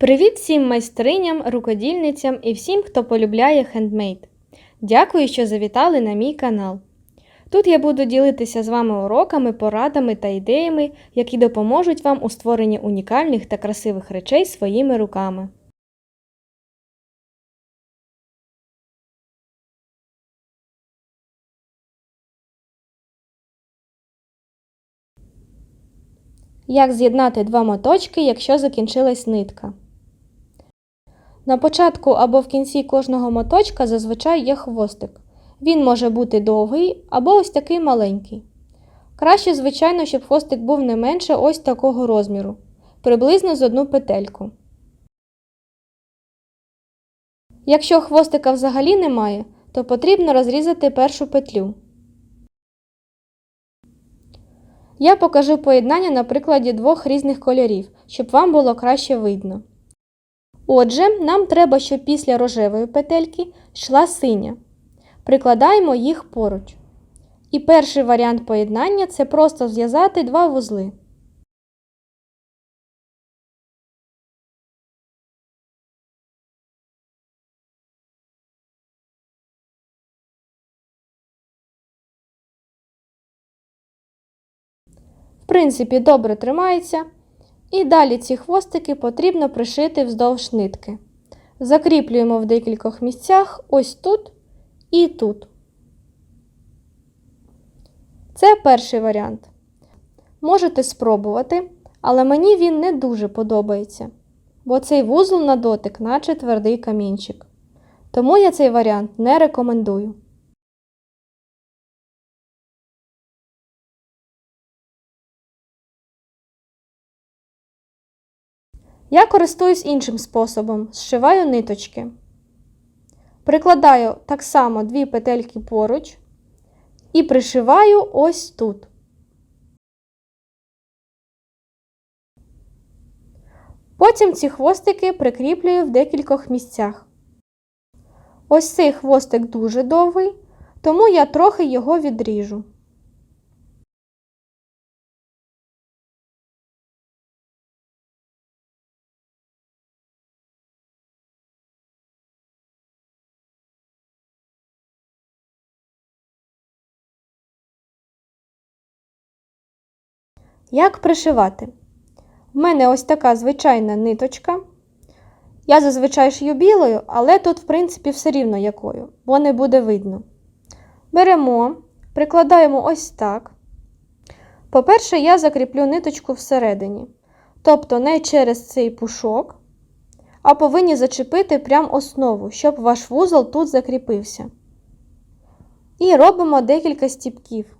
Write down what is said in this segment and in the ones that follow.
Привіт всім майстриням, рукодільницям і всім, хто полюбляє хендмейд. Дякую, що завітали на мій канал. Тут я буду ділитися з вами уроками, порадами та ідеями, які допоможуть вам у створенні унікальних та красивих речей своїми руками. Як з'єднати два моточки, якщо закінчилась нитка? На початку або в кінці кожного моточка зазвичай є хвостик. Він може бути довгий або ось такий маленький. Краще, звичайно, щоб хвостик був не менше ось такого розміру, приблизно з одну петельку. Якщо хвостика взагалі немає, то потрібно розрізати першу петлю. Я покажу поєднання на прикладі двох різних кольорів, щоб вам було краще видно. Отже, нам треба, щоб після рожевої петельки йшла синя. Прикладаємо їх поруч. І перший варіант поєднання це просто зв'язати два вузли. В принципі, добре тримається. І далі ці хвостики потрібно пришити вздовж нитки. Закріплюємо в декількох місцях ось тут і тут. Це перший варіант. Можете спробувати, але мені він не дуже подобається, бо цей вузол на дотик, наче твердий камінчик. Тому я цей варіант не рекомендую. Я користуюсь іншим способом, зшиваю ниточки. Прикладаю так само дві петельки поруч і пришиваю ось тут. Потім ці хвостики прикріплюю в декількох місцях. Ось цей хвостик дуже довгий, тому я трохи його відріжу. Як пришивати? У мене ось така звичайна ниточка. Я зазвичай шию білою, але тут, в принципі, все рівно якою, бо не буде видно. Беремо, прикладаємо ось так. По-перше, я закріплю ниточку всередині. Тобто не через цей пушок, а повинні зачепити прям основу, щоб ваш вузол тут закріпився. І робимо декілька стіпків.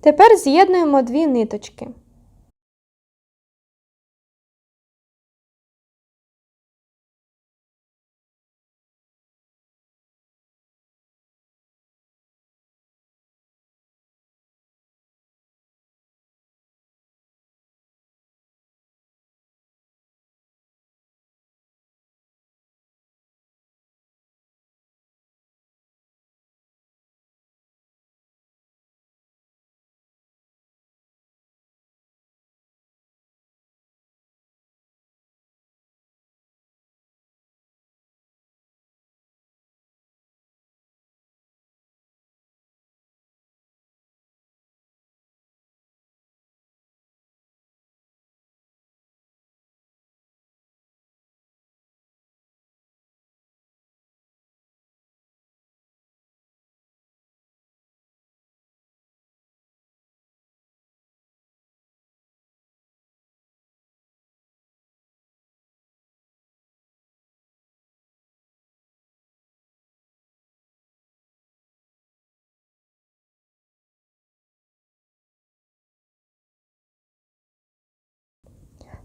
Тепер з'єднуємо дві ниточки.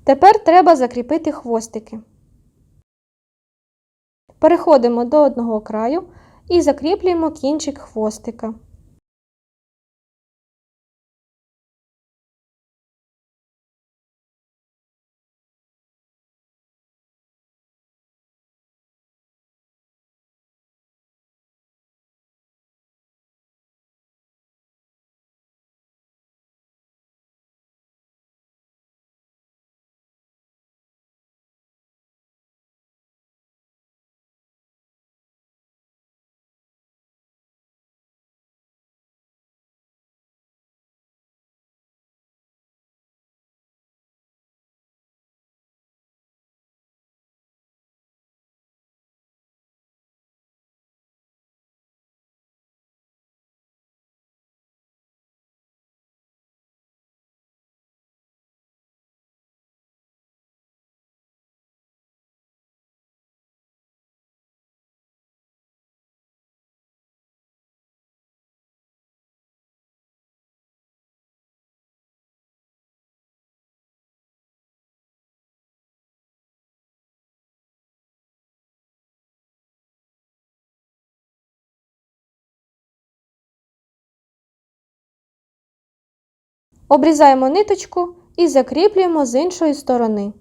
Тепер треба закріпити хвостики. Переходимо до одного краю і закріплюємо кінчик хвостика. Обрізаємо ниточку і закріплюємо з іншої сторони.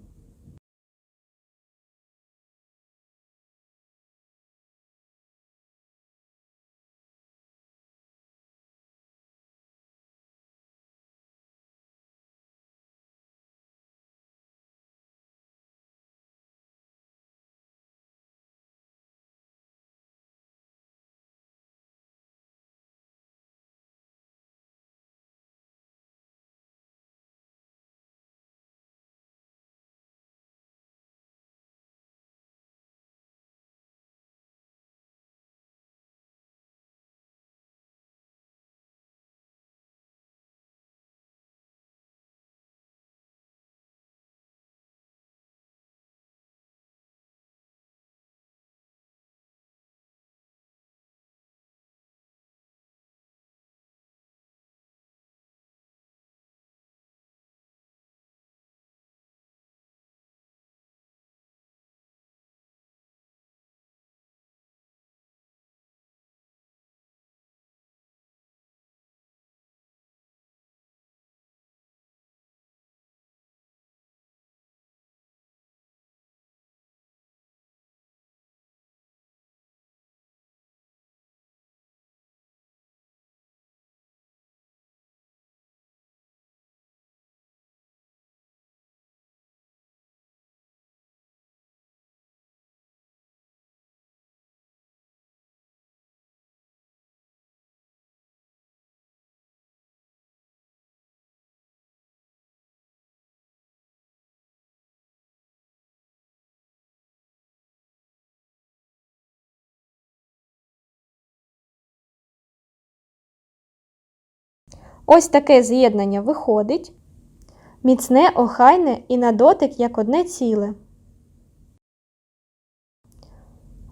Ось таке з'єднання виходить. Міцне, охайне і на дотик як одне ціле.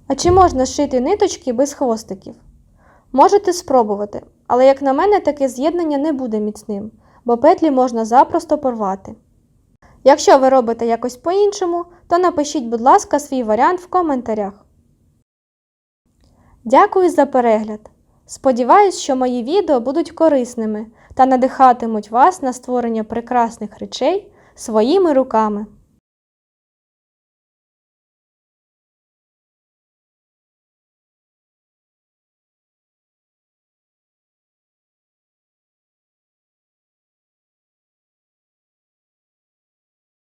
А чи можна шити ниточки без хвостиків? Можете спробувати, але, як на мене, таке з'єднання не буде міцним, бо петлі можна запросто порвати. Якщо ви робите якось по-іншому, то напишіть, будь ласка, свій варіант в коментарях. Дякую за перегляд! Сподіваюсь, що мої відео будуть корисними та надихатимуть вас на створення прекрасних речей своїми руками.